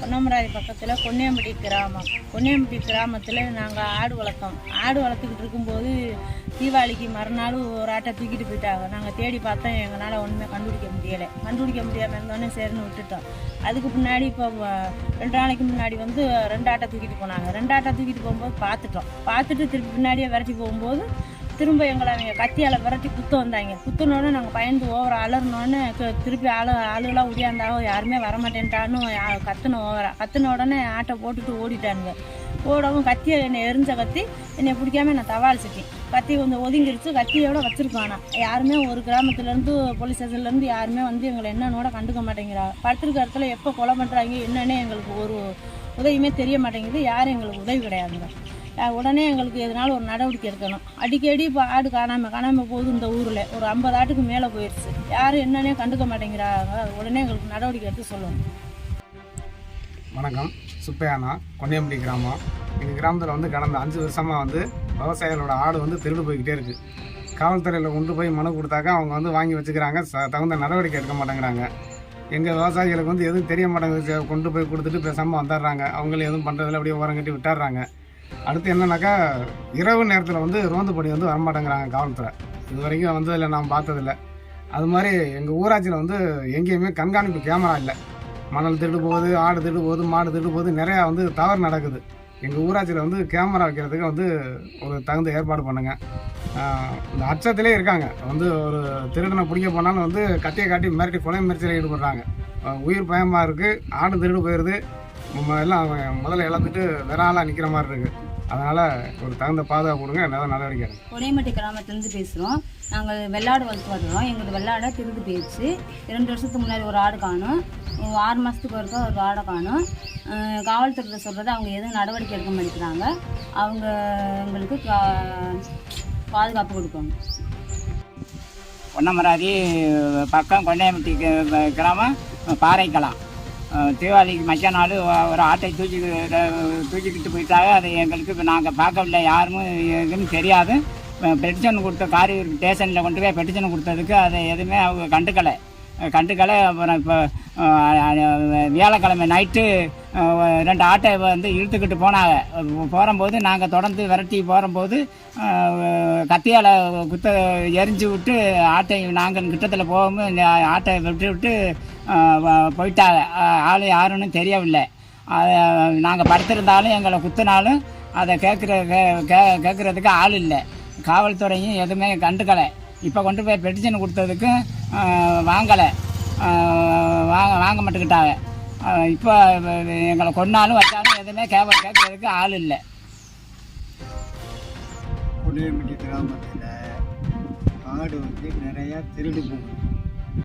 பொன்னமராதி பக்கத்தில் பொன்னியம்பட்டி கிராமம். பொன்னியம்பட்டி கிராமத்தில் நாங்கள் ஆடு வளர்த்தோம். ஆடு வளர்த்துக்கிட்டு இருக்கும்போது தீபாவளிக்கு மறுநாள் ஒரு ஆட்டை தூக்கிட்டு போயிட்டாங்க. நாங்கள் தேடி பார்த்தோம் எங்களால் ஒன்றுமே கண்டுபிடிக்க முடியலை. கண்டுபிடிக்க முடியாமல் இருந்தோடனே சரின்னு விட்டுட்டோம். அதுக்கு முன்னாடி இப்போ ரெண்டு நாளைக்கு முன்னாடி வந்து ரெண்டு ஆட்டை தூக்கிட்டு போனாங்க. ரெண்டு ஆட்டை தூக்கிட்டு போகும்போது பார்த்துட்டோம். பார்த்துட்டு திருப்பி பின்னாடியே விரட்டி போகும்போது திரும்ப எங்களை அவங்க கத்தியால் விரட்டி குத்து வந்தாங்க. குத்துனோடனே நாங்கள் பயந்து ஓவர அலறினோன்னு திருப்பி ஆளு ஆளுகளாக உடையாந்தாவோ யாருமே வரமாட்டேன்ட்டான்னு கத்துன ஓவரா கத்துன உடனே ஆட்டை போட்டுட்டு ஓடிட்டானுங்க. ஓடவும் கத்தியை என்னை எரிஞ்ச கத்தி என்னை பிடிக்காம நான் தவாளிச்சிட்டேன் கத்தி கொஞ்சம் ஒதுங்கிருச்சு. கத்தியோட வச்சிருக்கோம் ஆனால் யாருமே ஒரு கிராமத்துலேருந்து போலீஸ் ஸ்டேஷன்லேருந்து யாருமே வந்து எங்களை என்னன்னோட கண்டுக்க மாட்டேங்கிறாங்க படுத்திருக்க இடத்துல எப்போ கொலை பண்ணுறாங்க என்னன்னே எங்களுக்கு ஒரு உதவியுமே தெரிய மாட்டேங்குது. யாரும் எங்களுக்கு உதவி கிடையாதுங்க. உடனே எங்களுக்கு எதனால ஒரு நடவடிக்கை எடுக்கணும். அடிக்கடி இப்போ ஆடு காணாமல் காணாமல் போகுது இந்த ஊரில். ஒரு ஐம்பது ஆட்டுக்கு மேலே போயிடுச்சு யாரும் என்னன்னே கண்டுக்க மாட்டேங்கிறாங்க. உடனே எங்களுக்கு நடவடிக்கை எடுத்து சொல்லணும். வணக்கம். சுப்பையானா கொன்னியம்பட்டி கிராமம். எங்கள் கிராமத்தில் வந்து கடந்த அஞ்சு வருஷமாக வந்து விவசாயிகளோட ஆடு வந்து திருடு போய்கிட்டே இருக்குது காவல்துறையில் கொண்டு போய் மனு கொடுத்தாக்கா அவங்க வந்து வாங்கி வச்சுக்கிறாங்க. ச தகுந்த நடவடிக்கை எடுக்க மாட்டேங்கிறாங்க. எங்கள் விவசாயிகளுக்கு வந்து எதுவும் தெரிய மாட்டேங்குது. கொண்டு போய் கொடுத்துட்டு பேசாமல் வந்துடுறாங்க அவங்களும் எதுவும் பண்ணுறதில்ல அப்படியே ஓரம் கட்டி விட்டுறாங்க அடுத்து என்னன்னாக்கா இரவு நேரத்தில் வந்து ரோந்து பணி வந்து வரமாட்டேங்கிறாங்க காவல்துறை இது வரைக்கும் வந்ததில்லை நான் பார்த்ததில்ல. அது மாதிரி எங்கள் ஊராட்சியில் வந்து எங்கேயுமே கண்காணிப்பு கேமரா இல்லை. மணல் திருடு போகுது ஆடு திருடு போகுது மாடு திருடு போகுது நிறையா வந்து தவறு நடக்குது. எங்கள் ஊராட்சியில் வந்து கேமரா வைக்கிறதுக்கு வந்து ஒரு தகுந்த ஏற்பாடு பண்ணுங்க. இந்த அச்சத்திலே இருக்காங்க. வந்து ஒரு திருடனை பிடிக்க போனாலும் வந்து கத்தியை காட்டி மிரட்டி கொலை முயற்சியில் ஈடுபடுறாங்க. உயிர் பயமாக இருக்குது ஆடு திருடு போயிடுது நம்ம எல்லாம் முதல்ல இழந்துட்டு வேற ஆளாக நிற்கிற மாதிரி இருக்குது அதனால் ஒரு தகுந்த பாதுகாப்பு கொடுங்க நல்ல நடவடிக்கை எடுங்க. கிராமத்துலேருந்து பேசுகிறோம் நாங்கள் வெள்ளாடு வளர்த்து வர்றோம் எங்களுக்கு வெள்ளாடை திருடு போயிடுச்சு. இரண்டு வருஷத்துக்கு முன்னாடி ஒரு ஆடு காணும். ஆறு மாதத்துக்கு ஒருக்கா ஒரு ஆடை காணும். காவல்துறையில் சொல்கிறது அவங்க எதுவும் நடவடிக்கை எடுக்க மாட்டேங்கிறாங்க. அவங்க எங்களுக்கு பாதுகாப்பு கொடுக்கணும். பொன்னமராதி பக்கம் கொண்டையம்பட்டி கிராமம் பாறைக்கலாம் தீபாவளிக்கு மச்ச நாள் ஒரு ஆட்டை தூக்கி தூக்கிக்கிட்டு போயிட்டாங்க. அது எங்களுக்கு இப்போ நாங்கள் பார்க்கவில்லை. யாருமே எதுன்னு தெரியாது. பெட்டிஷன் கொடுத்த காரியூர் ஸ்டேஷனில் கொண்டு போய் பெட்டிஷன் கொடுத்ததுக்கு அதை எதுவுமே அவங்க கண்டுக்கலை. கண்டுக்கலை. அப்புறம் இப்போ வியாழக்கிழமை நைட்டு ரெண்டு ஆட்டை வந்து இழுத்துக்கிட்டு போனாங்க. போகும்போது நாங்கள் தொடர்ந்து விரட்டி போகும்போது கத்தியால் குத்த எரிஞ்சு விட்டு ஆட்டை நாங்கள் கிட்டத்தில் போகும்போது ஆட்டை விட்டு விட்டு போயிட்டாங்க. ஆள் யாருன்னு தெரியவில்லை. அதை நாங்கள் படுத்திருந்தாலும் எங்களை குத்துனாலும் அதை கேட்குற கே கேட்குறதுக்கு ஆள் இல்லை. காவல்துறையும் எதுவுமே கண்டுக்கலை. இப்போ கொண்டு போய் பெட்டிஷன் கொடுத்ததுக்கும் வாங்கலை. வாங்க வாங்க மாட்டுக்கிட்டாங்க இப்போ எங்களை கொண்டாலும் வச்சாலும் எதுவுமே கேவ கேட்குறதுக்கு ஆள் இல்லை. புளியம்பட்டி கிராமத்தில் காடு வந்து நிறையா திருடு போகுது.